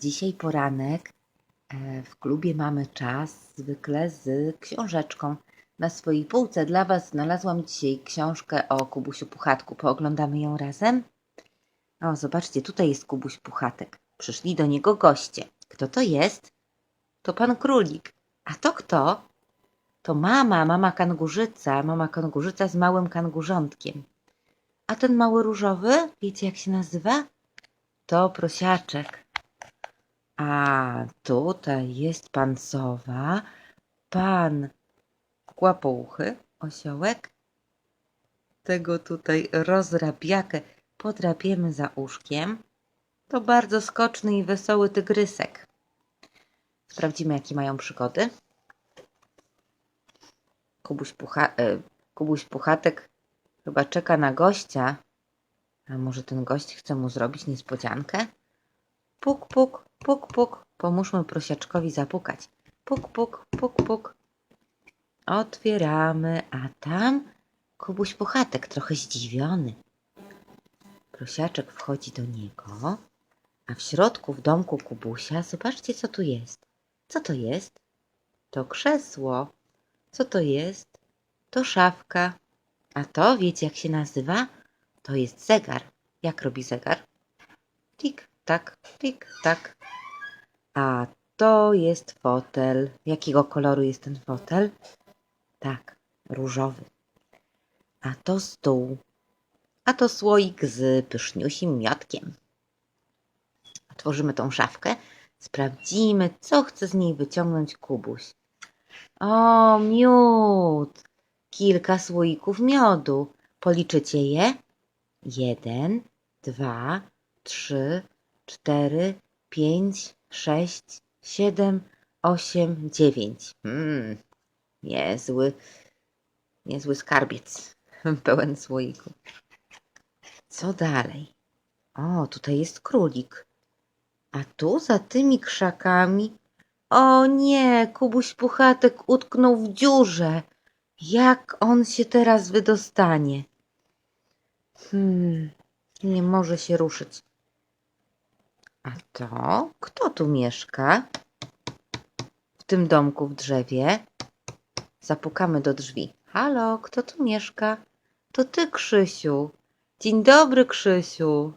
Dzisiaj poranek. E, W klubie mamy czas, zwykle z książeczką. Na swojej półce dla Was znalazłam dzisiaj książkę o Kubusiu Puchatku. Pooglądamy ją razem? O, zobaczcie, tutaj jest Kubuś Puchatek. Przyszli do niego goście. Kto to jest? To pan królik. A to kto? To mama, mama kangurzyca, mama kangurzyca z małym kangurzątkiem. A ten mały różowy, wiecie jak się nazywa? To prosiaczek. A tutaj jest pan sowa, pan kłapouchy, osiołek. Tego tutaj rozrabiakę podrapiemy za uszkiem. To bardzo skoczny i wesoły tygrysek. Sprawdzimy, jakie mają przygody. Kubuś, Pucha, e, Kubuś Puchatek chyba czeka na gościa. A może ten gość chce mu zrobić niespodziankę? Puk, puk, puk, puk. Pomóżmy prosiaczkowi zapukać. Puk, puk, puk, puk. Otwieramy, a tam Kubuś Puchatek, trochę zdziwiony. Prosiaczek wchodzi do niego, a w środku w domku Kubusia, zobaczcie co tu jest. Co to jest? To krzesło. Co to jest? To szafka. A to, wiecie jak się nazywa? To jest zegar. Jak robi zegar? Tik, tak, tik, tak. A to jest fotel. Jakiego koloru jest ten fotel? Tak, różowy. A to stół. A to słoik z pyszniusim miotkiem. Otworzymy tą szafkę. Sprawdzimy, co chce z niej wyciągnąć Kubuś. O, miód! Kilka słoików miodu. Policzycie je? Jeden, dwa, trzy, cztery, pięć, sześć, siedem, osiem, dziewięć. Hmm, niezły, niezły skarbiec pełen słoików. Co dalej? O, tutaj jest królik. A tu za tymi krzakami. O nie, Kubuś Puchatek utknął w dziurze. Jak on się teraz wydostanie? Hmm, nie może się ruszyć. A to kto tu mieszka? W tym domku w drzewie. Zapukamy do drzwi. Halo, kto tu mieszka? To ty, Krzysiu. Dzień dobry, Krzysiu.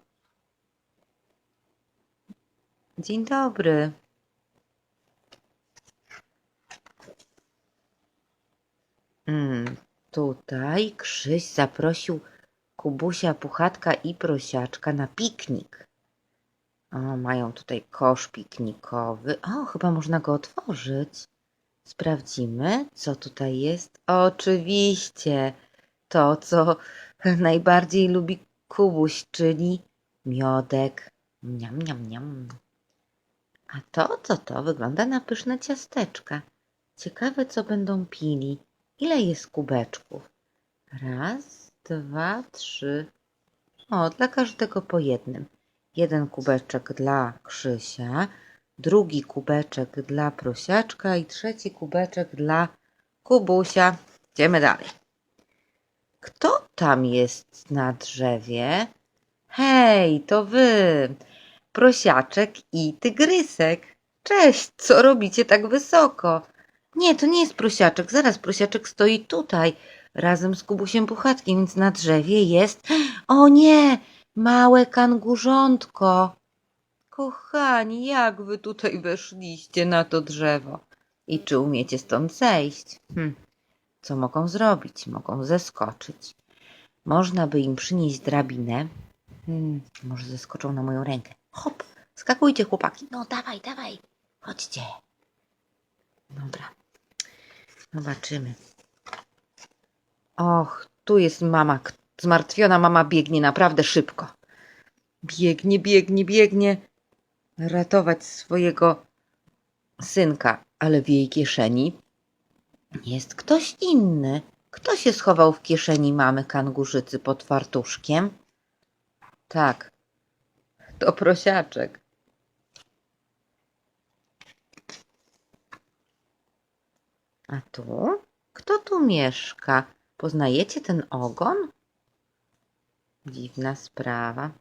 Dzień dobry. Mm, tutaj Krzyś zaprosił Kubusia, Puchatka i Prosiaczka na piknik. O, mają tutaj kosz piknikowy. O, chyba można go otworzyć. Sprawdzimy, co tutaj jest. Oczywiście to, co najbardziej lubi Kubuś, czyli miodek. Niam, niam, niam. A to, co to? Wygląda na pyszne ciasteczka. Ciekawe, co będą pili. Ile jest kubeczków? Raz, dwa, trzy. O, dla każdego po jednym. Jeden kubeczek dla Krzysia, drugi kubeczek dla Prosiaczka i trzeci kubeczek dla Kubusia. Idziemy dalej. Kto tam jest na drzewie? Hej, to wy, Prosiaczek i Tygrysek. Cześć, co robicie tak wysoko? Nie, to nie jest Prosiaczek, zaraz Prosiaczek stoi tutaj, razem z Kubusiem Puchatkiem, więc na drzewie jest... O nie, małe kangurzątko. Kochani, jak wy tutaj weszliście na to drzewo? I czy umiecie stąd zejść? Hm. Co mogą zrobić? Mogą zeskoczyć. Można by im przynieść drabinę. Hmm, może zeskoczą na moją rękę. Hop, skakujcie chłopaki. No dawaj, dawaj. Chodźcie. Dobra. Zobaczymy. Och, tu jest mama. Zmartwiona mama biegnie naprawdę szybko. Biegnie, biegnie, biegnie. Ratować swojego synka, ale w jej kieszeni jest ktoś inny. Kto się schował w kieszeni mamy kangurzycy pod fartuszkiem? Tak, to prosiaczek. A tu? Kto tu mieszka? Poznajecie ten ogon? Dziwna sprawa.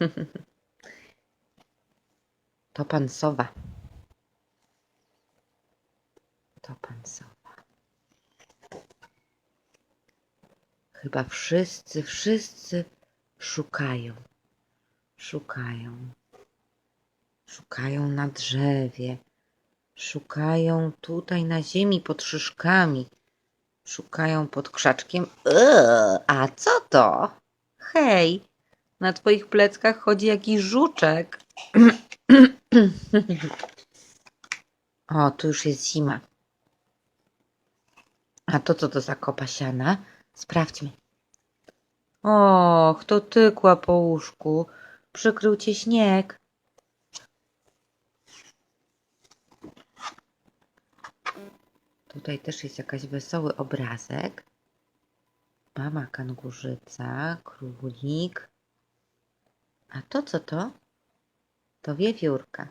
To pan Sowa. To pan Sowa. Chyba wszyscy, wszyscy szukają. Szukają. Szukają na drzewie. Szukają tutaj na ziemi pod szyszkami. Szukają pod krzaczkiem. Eee, a co to? Hej, na twoich pleckach chodzi jakiś żuczek. o, tu już jest zima. A to co to za kopa siana? Sprawdźmy. Och, to tykła po łóżku. Przykrył cię śnieg. Tutaj też jest jakaś wesoły obrazek. Mama kangurzyca, królik. A to co to? To wiewiórka.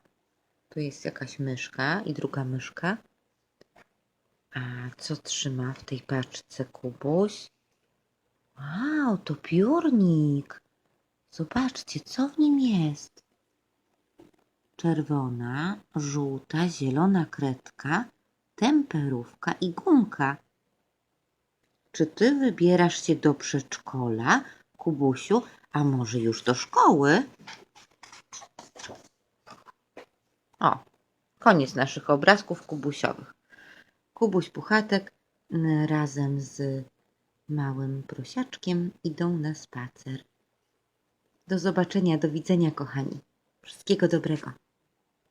Tu jest jakaś myszka i druga myszka. A co trzyma w tej paczce Kubuś? Wow, to piórnik. Zobaczcie, co w nim jest. Czerwona, żółta, zielona kredka, temperówka i gumka. Czy ty wybierasz się do przedszkola, Kubusiu, a może już do szkoły? O, koniec naszych obrazków kubusiowych. Kubuś Puchatek razem z małym prosiaczkiem idą na spacer. Do zobaczenia, do widzenia, kochani. Wszystkiego dobrego.